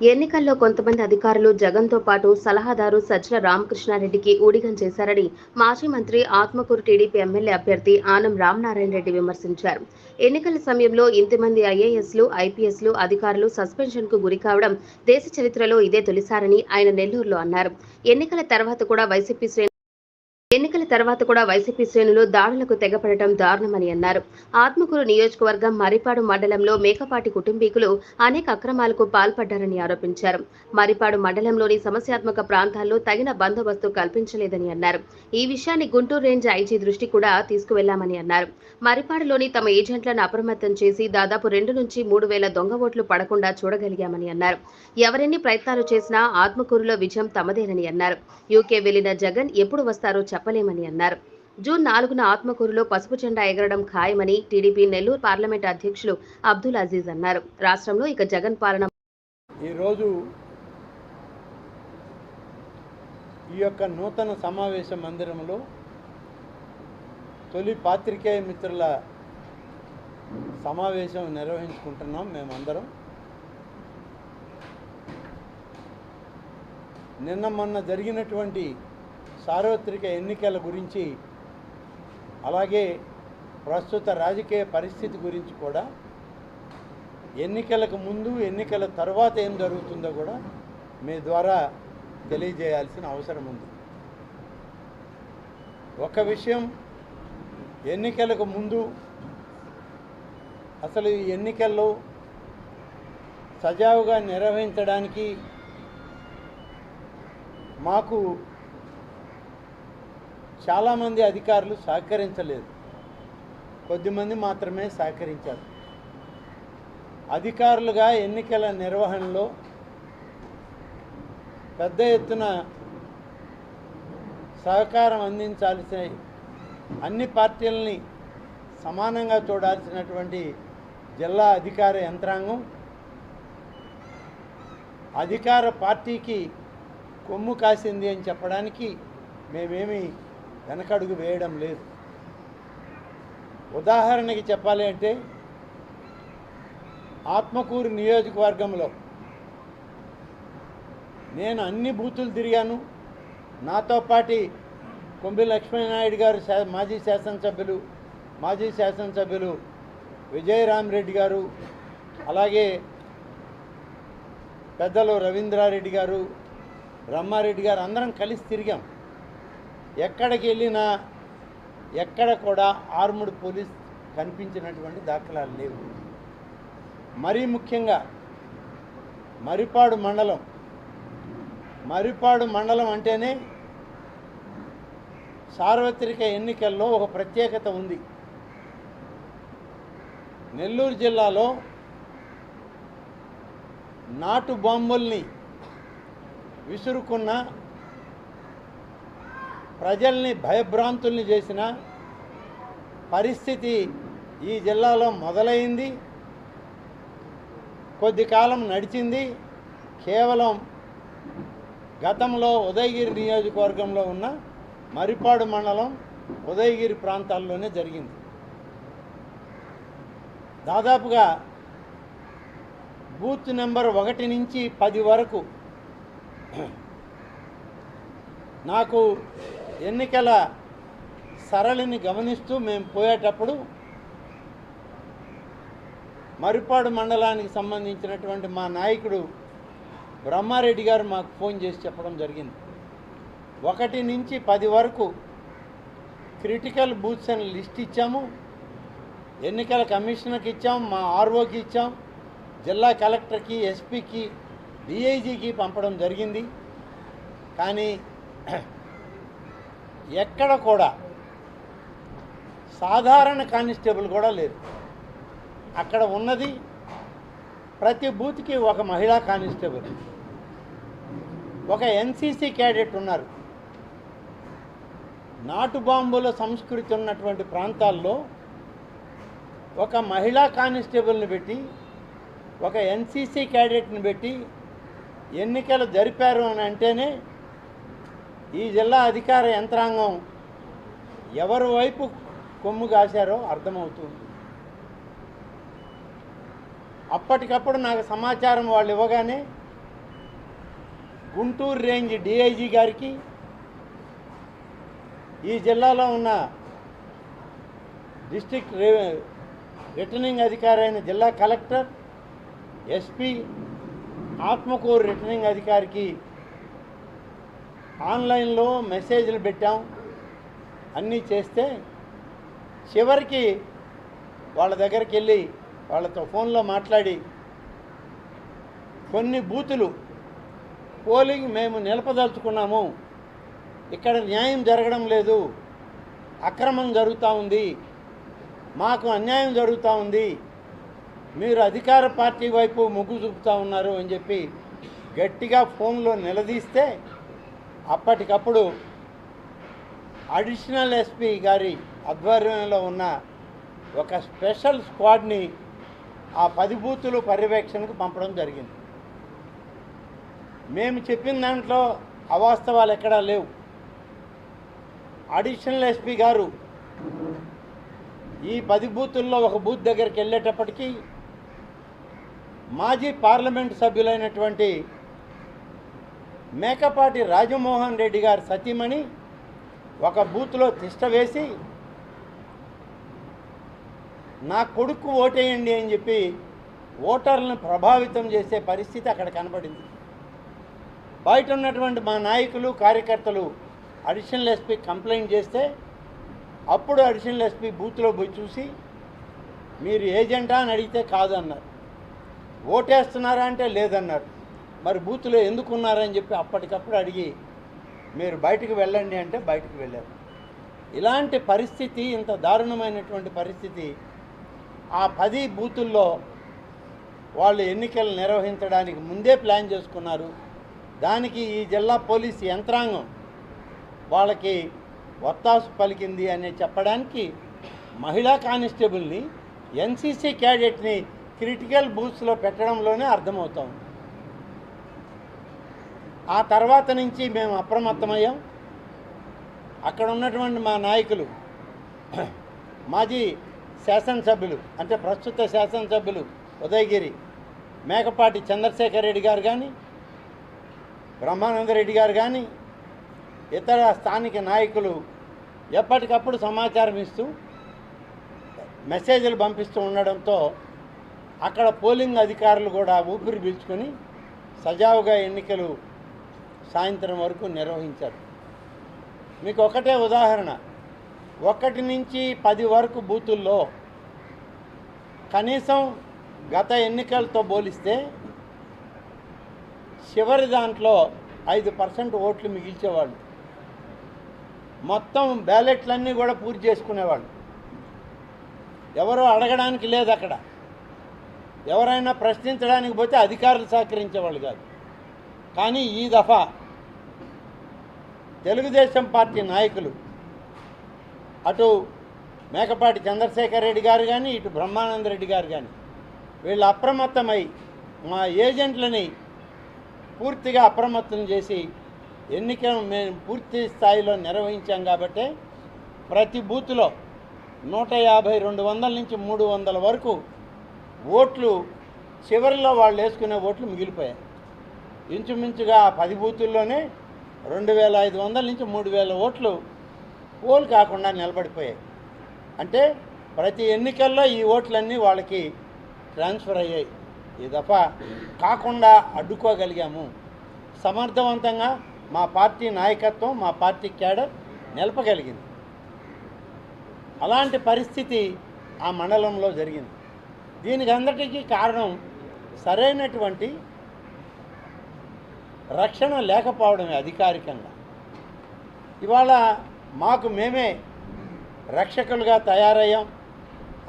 ఎన్నికల్లో కొంతమంది అధికారులు జగన్తో పాటు సలహాదారు సజ్జల రామకృష్ణారెడ్డికి ఊడిగం చేశారని మాజీ మంత్రి ఆత్మకూరు టీడీపీ ఎమ్మెల్యే అభ్యర్థి ఆనం రామనారాయణ రెడ్డి విమర్శించారు. ఎన్నికల సమయంలో ఇంతమంది ఐఏఎస్లు ఐపీఎస్లు అధికారులు సస్పెన్షన్కు గురి కావడం దేశ చరిత్రలో ఇదే తొలిసారని ఆయన నెల్లూరులో అన్నారు. ఎన్నికల తర్వాత కూడా వైసీపీ శ్రేణి ఎన్నికల తర్వాత కూడా వైసీపీ శ్రేణులు దాడులకు తెగపడటం దారుణమని అన్నారు. ఆత్మకూరు నియోజకవర్గం మరిపాడు మండలంలో మేకపాటి కుటుంబీకులు అనేక అక్రమాలకు పాల్పడ్డారని ఆరోపించారు. మరిపాడు మండలంలోని సమస్యాత్మక ప్రాంతాల్లో తగిన బందోబస్తు కల్పించలేదని అన్నారు. ఈ విషయాన్ని గుంటూరు రేంజ్ ఐజీ దృష్టి కూడా తీసుకువెళ్ళామని అన్నారు. మరిపాడులోని తమ ఏజెంట్లను అప్రమత్తం చేసి దాదాపు రెండు నుంచి మూడు వేల దొంగ ఓట్లు పడకుండా చూడగలిగామని అన్నారు. ఎవరెన్ని ప్రయత్నాలు చేసినా ఆత్మకూరులో విజయం తమదేనని అన్నారు. యూకే వెళ్ళిన జగన్ ఎప్పుడు వస్తారో చెప్పలేమని అన్నారు. జూన్ నాలుగున ఆత్మకూరులో పసుపు జెండా ఎగరడం ఖాయమని టీడీపీ నెల్లూరు పార్లమెంట్ అధ్యక్షులు అబ్దుల్ అజీజ్ అన్నారు. రాష్ట్రంలో ఇక జగన్ పాలన ఈరోజు ఈ యొక్క నూతన సమావేశ మందిరంలో తొలి పాత్రికేయ మిత్రుల సమావేశం నిర్వహించుకుంటున్నాం మేమందరం. నిన్న మొన్న జరిగినటువంటి సార్వత్రిక ఎన్నికల గురించి అలాగే ప్రస్తుత రాజకీయ పరిస్థితి గురించి కూడా ఎన్నికలకు ముందు ఎన్నికల తర్వాత ఏం జరుగుతుందో కూడా మీ ద్వారా తెలియజేయాల్సిన అవసరం ఉంది. ఒక విషయం ఎన్నికలకు ముందు అసలు ఈ ఎన్నికల్లో సజావుగా నిర్వహించడానికి మాకు చాలామంది అధికారులు సహకరించలేదు. కొద్దిమంది మాత్రమే సహకరించారు. అధికారులుగా ఎన్నికల నిర్వహణలో పెద్ద ఎత్తున సహకారం అందించాల్సిన అన్ని పార్టీలని సమానంగా చూడాల్సినటువంటి జిల్లా అధికార యంత్రాంగం అధికార పార్టీకి కొమ్ము కాసింది అని చెప్పడానికి మేమేమి వెనకడుగు వేయడం లేదు. ఉదాహరణకి చెప్పాలి అంటే ఆత్మకూరు నియోజకవర్గంలో నేను అన్ని బూతులు తిరిగాను. నాతో పాటి కొంబి లక్ష్మీనాయుడు గారు శా- మాజీ శాసనసభ్యులు మాజీ శాసనసభ్యులు విజయరామరెడ్డి గారు అలాగే పెద్దలు రవీంద్రారెడ్డి గారు బ్రహ్మారెడ్డి గారు అందరం కలిసి తిరిగాం. ఎక్కడికి వెళ్ళినా ఎక్కడ కూడా ఆర్ముడ్ పోలీస్ కనిపించినటువంటి దాఖలాలు లేవు. మరీ ముఖ్యంగా మరిపాడు మండలం మరిపాడు మండలం అంటేనే సార్వత్రిక ఎన్నికల్లో ఒక ప్రత్యేకత ఉంది. నెల్లూరు జిల్లాలో నాటు బాంబుల్ని విసురుకున్న ప్రజల్ని భయభ్రాంతుల్ని చేసిన పరిస్థితి ఈ జిల్లాలో మొదలైంది. కొద్ది కాలం నడిచింది. కేవలం గతంలో ఉదయగిరి నియోజకవర్గంలో ఉన్న మరిపాడు మండలం ఉదయగిరి ప్రాంతాల్లోనే జరిగింది. దాదాపుగా బూత్ నెంబర్ ఒకటి నుంచి పది వరకు నాకు ఎన్నికల సరళిని గమనిస్తూ మేము పోయేటప్పుడు మరిపాడు మండలానికి సంబంధించినటువంటి మా నాయకుడు బ్రహ్మారెడ్డి గారు మాకు ఫోన్ చేసి చెప్పడం జరిగింది. ఒకటి నుంచి పది వరకు క్రిటికల్ బూత్స్ అని లిస్ట్ ఇచ్చాము. ఎన్నికల కమిషనర్కి ఇచ్చాం మా ఆర్ఓకి ఇచ్చాం జిల్లా కలెక్టర్కి ఎస్పీకి డిఐజీకి పంపడం జరిగింది. కానీ ఎక్కడ కూడా సాధారణ కానిస్టేబుల్ కూడా లేదు. అక్కడ ఉన్నది ప్రతి బూత్కి ఒక మహిళా కానిస్టేబుల్. ఒక ఎన్సీసీ క్యాడెట్ ఉన్నారు. నాటు బాంబుల సంస్కృతి ఉన్నటువంటి ప్రాంతాల్లో ఒక మహిళా కానిస్టేబుల్ని పెట్టి ఒక ఎన్సీసీ క్యాడెట్ని పెట్టి ఎన్నికలు జరిపారు అని అంటేనే ఈ జిల్లా అధికార యంత్రాంగం ఎవరి వైపు కొమ్ము కాశారో అర్థమవుతుంది. అప్పటికప్పుడు నాకు సమాచారం వాళ్ళు ఇవ్వగానే గుంటూరు రేంజ్ డిఐజీ గారికి ఈ జిల్లాలో ఉన్న డిస్టిక్ రే- రిటర్నింగ్ అధికారి అయిన జిల్లా కలెక్టర్ ఎస్పీ ఆత్మకూరు రిటర్నింగ్ అధికారికి ఆన్లైన్లో మెసేజ్లు పెట్టాం. అన్నీ చేస్తే చివరికి వాళ్ళ దగ్గరికి వెళ్ళి వాళ్ళతో ఫోన్లో మాట్లాడి కొన్ని బూతులు పోలింగ్ మేము నిలపదలుచుకున్నాము. ఇక్కడ న్యాయం జరగడం లేదు. అక్రమం జరుగుతూ ఉంది. మాకు అన్యాయం జరుగుతూ ఉంది. మీరు అధికార పార్టీ వైపు మొగ్గు చూపుతూ ఉన్నారు అని చెప్పి గట్టిగా ఫోన్లో నిలదీస్తే అప్పటికప్పుడు అడిషనల్ ఎస్పీ గారి ఆధ్వర్యంలో ఉన్న ఒక స్పెషల్ స్క్వాడ్ని ఆ పది బూతులు పర్యవేక్షణకు పంపడం జరిగింది. మేము చెప్పిన దాంట్లో అవాస్తవాలు ఎక్కడా లేవు. అడిషనల్ ఎస్పీ గారు ఈ పది బూతుల్లో ఒక బూత్ దగ్గరికి వెళ్ళేటప్పటికీ మాజీ పార్లమెంట్ సభ్యులైనటువంటి మేకపాటి రాజమోహన్ రెడ్డి గారు సతీమణి ఒక బూత్లో తిష్ట వేసి నా కొడుకు ఓటేయండి అని చెప్పి ఓటర్లను ప్రభావితం చేసే పరిస్థితి అక్కడ కనబడింది. బయట ఉన్నటువంటి మా నాయకులు కార్యకర్తలు అడిషనల్ ఎస్పీ కంప్లైంట్ చేస్తే అప్పుడు అడిషనల్ ఎస్పీ బూత్లో పోయి చూసి మీరు ఏజెంటా? అని అడిగితే కాదన్నారు. ఓటేస్తున్నారా? అంటే లేదన్నారు. మరి బూత్లో ఎందుకు ఉన్నారని చెప్పి అప్పటికప్పుడు అడిగి మీరు బయటకు వెళ్ళండి అంటే బయటకు వెళ్ళారు. ఇలాంటి పరిస్థితి ఇంత దారుణమైనటువంటి పరిస్థితి ఆ పది బూతుల్లో వాళ్ళు ఎన్నికలు నిర్వహించడానికి ముందే ప్లాన్ చేసుకున్నారు. దానికి ఈ జిల్లా పోలీస్ యంత్రాంగం వాళ్ళకి వత్తాసు పలికింది అని చెప్పడానికి మహిళా కానిస్టేబుల్ని ఎన్సీసీ క్యాడెట్ని క్రిటికల్ బూత్స్లో పెట్టడంలోనే అర్థమవుతాం ఆ తర్వాత నుంచి మేము అప్రమత్తమయ్యాం. అక్కడ ఉన్నటువంటి మా నాయకులు మాజీ శాసనసభ్యులు అంటే ప్రస్తుత శాసనసభ్యులు ఉదయగిరి మేకపాటి చంద్రశేఖర్ రెడ్డి గారు కానీ బ్రహ్మానంద రెడ్డి గారు కానీ ఇతర స్థానిక నాయకులు ఎప్పటికప్పుడు సమాచారం ఇస్తూ మెసేజ్లు పంపిస్తూ ఉండడంతో అక్కడ పోలింగ్ అధికారులు కూడా ఊపిరి పీల్చుకొని సజావుగా ఎన్నికలు సాయంత్రం వరకు నిర్వహించారు. మీకు ఒకటే ఉదాహరణ. ఒకటి నుంచి పది వరకు బూతుల్లో కనీసం గత ఎన్నికలతో పోలిస్తే చివరి దాంట్లో ఐదు పర్సెంట్ ఓట్లు మిగిల్చేవాళ్ళు. మొత్తం బ్యాలెట్లన్నీ కూడా పూర్తి చేసుకునేవాళ్ళు. ఎవరో అడగడానికి లేదు అక్కడ. ఎవరైనా ప్రశ్నించడానికి పోతే అధికారులు సహకరించేవాళ్ళు కాదు. కానీ ఈ దఫా తెలుగుదేశం పార్టీ నాయకులు అటు మేకపాటి చంద్రశేఖర్ రెడ్డి గారు కానీ ఇటు బ్రహ్మానంద రెడ్డి గారు కానీ వీళ్ళు అప్రమత్తమై మా ఏజెంట్లని పూర్తిగా అప్రమత్తం చేసి ఎన్నికలు మేము పూర్తి స్థాయిలో నిర్వహించాం కాబట్టి ప్రతి బూత్లో నూట యాభై రెండు వందల నుంచి మూడు వందల వరకు ఓట్లు చివరిలో వాళ్ళు వేసుకునే ఓట్లు మిగిలిపోయాయి. ఇంచుమించుగా పది బూతుల్లోనే రెండు వేల ఐదు వందల నుంచి మూడు వేల ఓట్లు పోల్ కాకుండా నిలబడిపోయాయి. అంటే ప్రతి ఎన్నికల్లో ఈ ఓట్లన్నీ వాళ్ళకి ట్రాన్స్ఫర్ అయ్యాయి. ఈ దఫా కాకుండా అడ్డుకోగలిగాము. సమర్థవంతంగా మా పార్టీ నాయకత్వం మా పార్టీ క్యాడర్ నిలపగలిగింది. అలాంటి పరిస్థితి ఆ మండలంలో జరిగింది. దీనికి అందరికీ కారణం సరైనటువంటి రక్షణ లేకపోవడమే అధికారికంగా. ఇవాళ మాకు మేమే రక్షకులుగా తయారయ్యాం.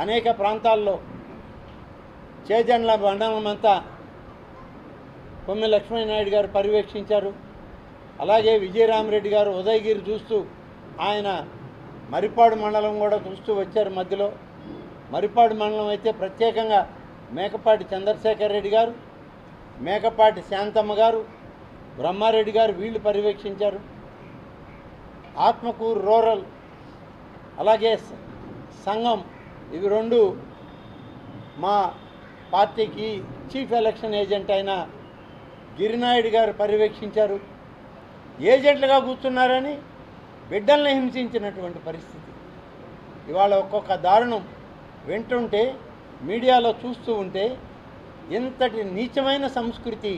అనేక ప్రాంతాల్లో చేజండ్ల మండలం అంతా కొమ్మి లక్ష్మీనాయుడు గారు పర్యవేక్షించారు. అలాగే విజయరామరెడ్డి గారు ఉదయగిరి చూస్తూ ఆయన మరిపాడు మండలం కూడా చూస్తూ వచ్చారు మధ్యలో. మరిపాడు మండలం అయితే ప్రత్యేకంగా మేకపాటి చంద్రశేఖర్ రెడ్డి గారు మేకపాటి శాంతమ్మ గారు బ్రహ్మారెడ్డి గారు వీళ్ళు పర్యవేక్షించారు. ఆత్మకూరు రూరల్ అలాగే సంఘం ఇవి రెండు మా పార్టీకి చీఫ్ ఎలక్షన్ ఏజెంట్ అయిన గిరినాయుడు గారు పర్యవేక్షించారు. ఏజెంట్లుగా కూర్చున్నారని బిడ్డల్ని హింసించినటువంటి పరిస్థితి. ఇవాళ ఒక్కొక్క దారుణం వింటుంటే మీడియాలో చూస్తూ ఉంటే ఇంతటి నీచమైన సంస్కృతి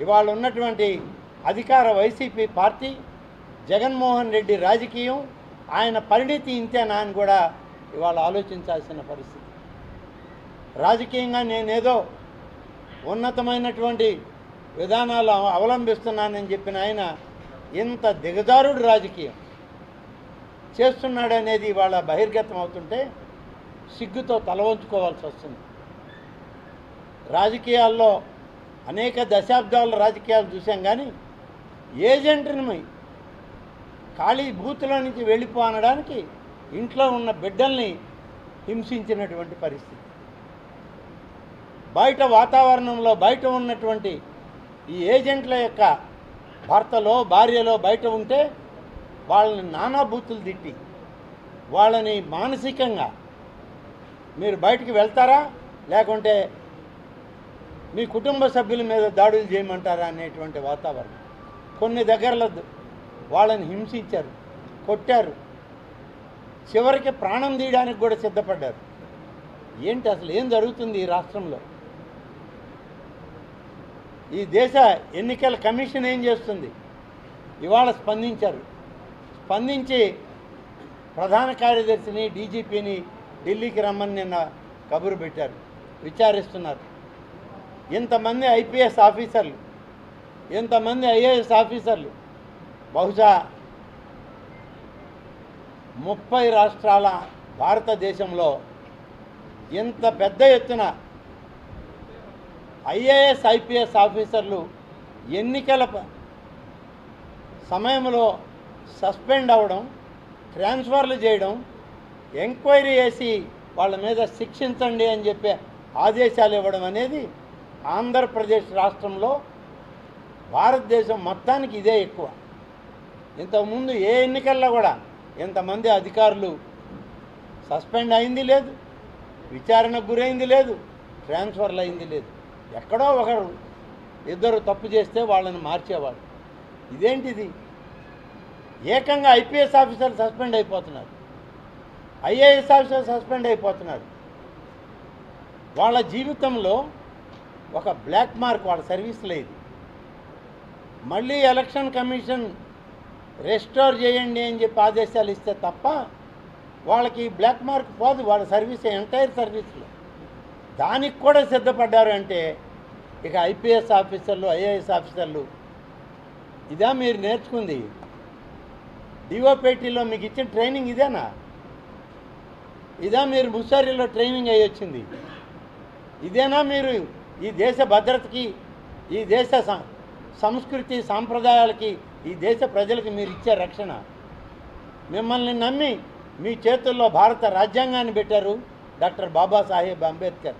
ఇవాళ ఉన్నటువంటి అధికార వైసీపీ పార్టీ జగన్మోహన్ రెడ్డి రాజకీయం ఆయన పరిణితి ఇంతేనా అని కూడా ఇవాళ ఆలోచించాల్సిన పరిస్థితి. రాజకీయంగా నేనేదో ఉన్నతమైనటువంటి విధానాలు అవలంబిస్తున్నానని చెప్పిన ఆయన ఇంత దిగజారుడు రాజకీయం. చేస్తున్నాడనేది ఇవాళ బహిర్గతం అవుతుంటే సిగ్గుతో తలవంచుకోవాల్సి వస్తుంది. రాజకీయాల్లో అనేక దశాబ్దాల రాజకీయాలు చూసాం కానీ ఏజెంట్ని ఖాళీ బూత్లో నుంచి వెళ్ళిపోనడానికి ఇంట్లో ఉన్న బిడ్డల్ని హింసించినటువంటి పరిస్థితి. బయట వాతావరణంలో బయట ఉన్నటువంటి ఈ ఏజెంట్ల యొక్క భర్తలో భార్యలో బయట ఉంటే వాళ్ళని నానా బూతులు తిట్టి వాళ్ళని మానసికంగా మీరు బయటికి వెళ్తారా? లేకుంటే మీ కుటుంబ సభ్యుల మీద దాడులు చేయమంటారా అనేటువంటి వాతావరణం. కొన్ని దగ్గరలో వాళ్ళని హింసించారు కొట్టారు. చివరికి ప్రాణం తీయడానికి కూడా సిద్ధపడ్డారు. ఏంటి అసలు ఏం జరుగుతుంది ఈ రాష్ట్రంలో? ఈ దేశ ఎన్నికల కమిషన్ ఏం చేస్తుంది? ఇవాళ స్పందించారు. స్పందించి ప్రధాన కార్యదర్శిని డీజీపీని ఢిల్లీకి రమ్మని నిన్న కబురు పెట్టారు. విచారిస్తున్నారు. ఇంతమంది ఐపీఎస్ ఆఫీసర్లు? ఇంతమంది ఐఏఎస్ ఆఫీసర్లు? బహుశా ముప్పై రాష్ట్రాల భారతదేశంలో ఇంత పెద్ద ఎత్తున ఐఏఎస్ ఐపీఎస్ ఆఫీసర్లు ఎన్నికల సమయంలో సస్పెండ్ అవ్వడం ట్రాన్స్ఫర్లు చేయడం ఎంక్వైరీ చేసి వాళ్ళ మీద శిక్షించండి అని చెప్పే ఆదేశాలు ఇవ్వడం అనేది ఆంధ్రప్రదేశ్ రాష్ట్రంలో భారతదేశం మొత్తానికి ఇదే ఎక్కువ. ఇంతకుముందు ఏ ఎన్నికల్లో కూడా ఇంతమంది అధికారులు సస్పెండ్ అయింది లేదు విచారణకు గురైంది లేదు ట్రాన్స్ఫర్లు అయింది లేదు. ఎక్కడో ఒకరు ఇద్దరు తప్పు చేస్తే వాళ్ళని మార్చేవాడు ఇదేంటిది? ఏకంగా ఐపీఎస్ ఆఫీసర్లు సస్పెండ్ అయిపోతున్నారు. ఐఏఎస్ ఆఫీసర్ సస్పెండ్ అయిపోతున్నారు. వాళ్ళ జీవితంలో ఒక బ్లాక్ మార్క్ వాళ్ళ సర్వీస్లో ఇది మళ్ళీ ఎలక్షన్ కమిషన్ రెస్టోర్ చేయండి అని చెప్పి ఆదేశాలు ఇస్తే తప్ప వాళ్ళకి బ్లాక్ మార్క్ పోదు వాళ్ళ సర్వీస్ ఎంటైర్ సర్వీస్లో. దానికి కూడా సిద్ధపడ్డారు అంటే ఇక ఐపీఎస్ ఆఫీసర్లు ఐఏఎస్ ఆఫీసర్లు ఇదా మీరు నేర్చుకుంది. డిఓపేటీలో మీకు ఇచ్చిన ట్రైనింగ్ ఇదేనా? ఇదా మీరు ముసారిలో ట్రైనింగ్ అయ్యి వచ్చింది. ఇదేనా మీరు ఈ దేశ భద్రతకి ఈ దేశ సంస్కృతి సాంప్రదాయాలకి ఈ దేశ ప్రజలకి మీరు ఇచ్చే రక్షణ. మిమ్మల్ని నమ్మి మీ చేతుల్లో భారత రాజ్యాంగాన్ని పెట్టారు డాక్టర్ బాబాసాహెబ్ అంబేద్కర్.